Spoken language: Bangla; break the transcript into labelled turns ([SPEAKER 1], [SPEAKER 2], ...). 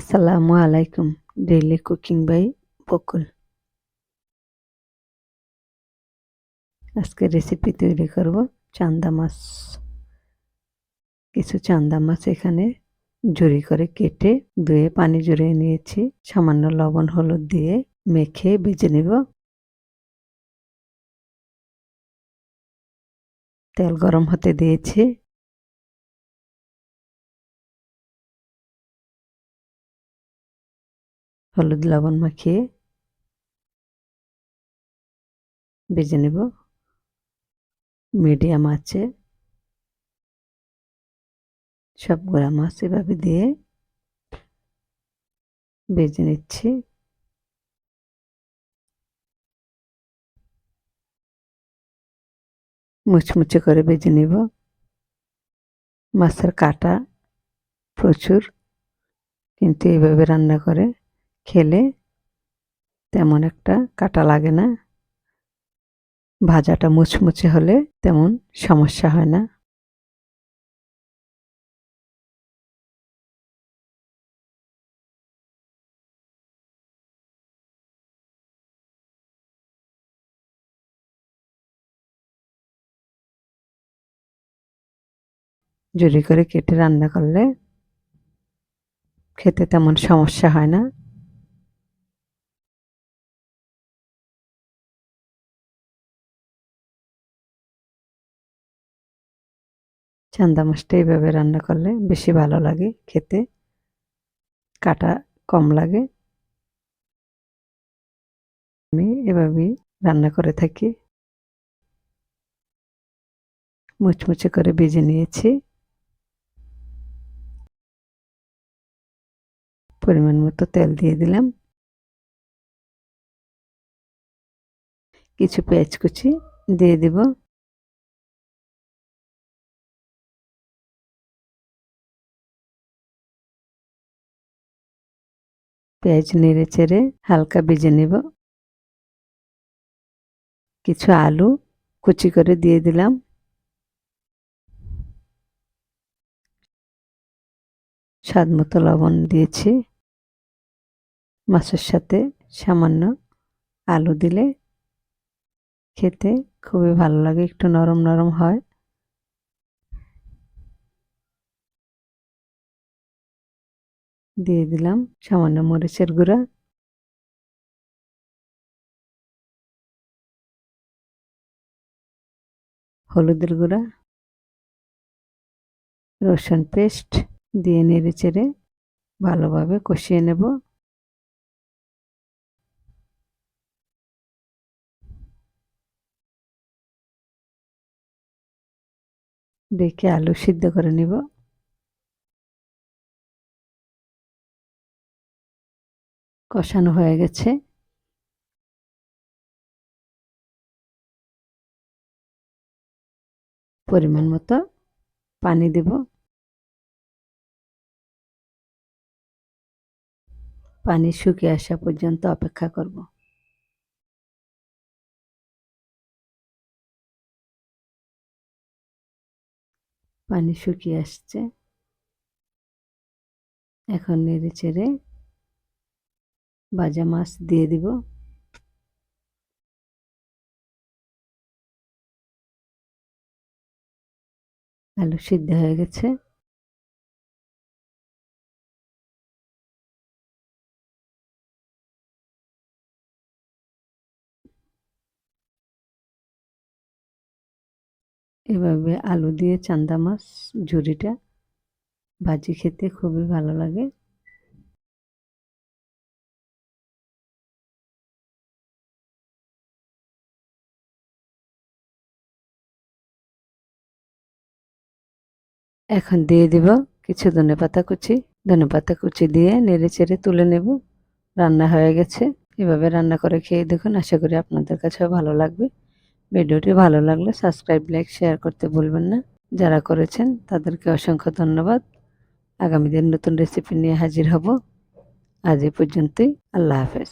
[SPEAKER 1] আসসালামু আলাইকুম, ডেইলি কুকিং বাই বকুল। আজকে রেসিপি তৈরি করব চান্দা মাছ। কিছু চান্দা মাছ এখানে জুড়ি করে কেটে ধুয়ে পানি জড়িয়ে নিয়েছি। সামান্য লবণ হলুদ দিয়ে মেখে বেজে নেব। তেল গরম হতে দিয়েছি। হলুদ লবণ মাখিয়ে ভেজে নেব। মিডিয়াম আছে সবগুলা মাছ এভাবে দিয়ে ভেজে নিচ্ছি। মুচমুচে করে ভেজে নেব। মাছের কাটা প্রচুর, কিন্তু এইভাবে রান্না করে খেলে তেমন একটা কাটা লাগে না। ভাজাটা মুচমুচে হলে তেমন সমস্যা হয় না। জুড়ি করে কেটে রান্না করলে খেতে তেমন সমস্যা হয় না। চান্দা মাছটা এইভাবে রান্না করলে বেশি ভালো লাগে খেতে। কাটা কম লাগে। আমি এভাবেই রান্না করে থাকি। মুচমুচে করে বেজে নিয়েছি। পরিমাণ মতো তেল দিয়ে দিলাম। কিছু পেঁয়াজ কুচি দিয়ে দিব। পেঁয়াজ নেড়ে চেড়ে হালকা ভেজে নেব। কিছু আলু কুচি করে দিয়ে দিলাম। স্বাদ মতো লবণ দিয়েছি। মাছের সাথে সামান্য আলু দিলে খেতে খুবই ভালো লাগে, একটু নরম নরম হয়। দিয়ে দিলাম সামান্য মরিচের গুঁড়া। হলুদের গুঁড়া। রসুন পেস্ট দিয়ে নেড়ে চেড়ে ভালোভাবে কষিয়ে নেব। দেখে আলু সিদ্ধ করে নিব। কষানো হয়ে গেছে। পরিমাণ মতো পানি দেব। পানি শুকিয়ে আসা পর্যন্ত অপেক্ষা করব। পানি শুকিয়ে আসছে। এখন নেড়ে চেড়ে ভাজা মাছ দিয়ে দিব। আলু সিদ্ধ হয়ে গেছে। এভাবে আলু দিয়ে চান্দা মাছ ঝুড়িটা ভাজি খেতে খুবই ভালো লাগে। এখন দিয়ে দিব কিছু ধনে পাতা কুচি। ধনে পাতা কুচি দিয়ে নেড়ে চেড়ে তুলে নেব। রান্না হয়ে গেছে। এভাবে রান্না করে খেয়ে দেখুন, আশা করি আপনাদের কাছেও ভালো লাগবে। ভিডিওটি ভালো লাগলে সাবস্ক্রাইব, লাইক, শেয়ার করতে ভুলবেন না। যারা করেছেন তাদেরকে অসংখ্য ধন্যবাদ। আগামী দিন নতুন রেসিপি নিয়ে হাজির হব। আজ এ পর্যন্তই। আল্লাহ হাফেজ।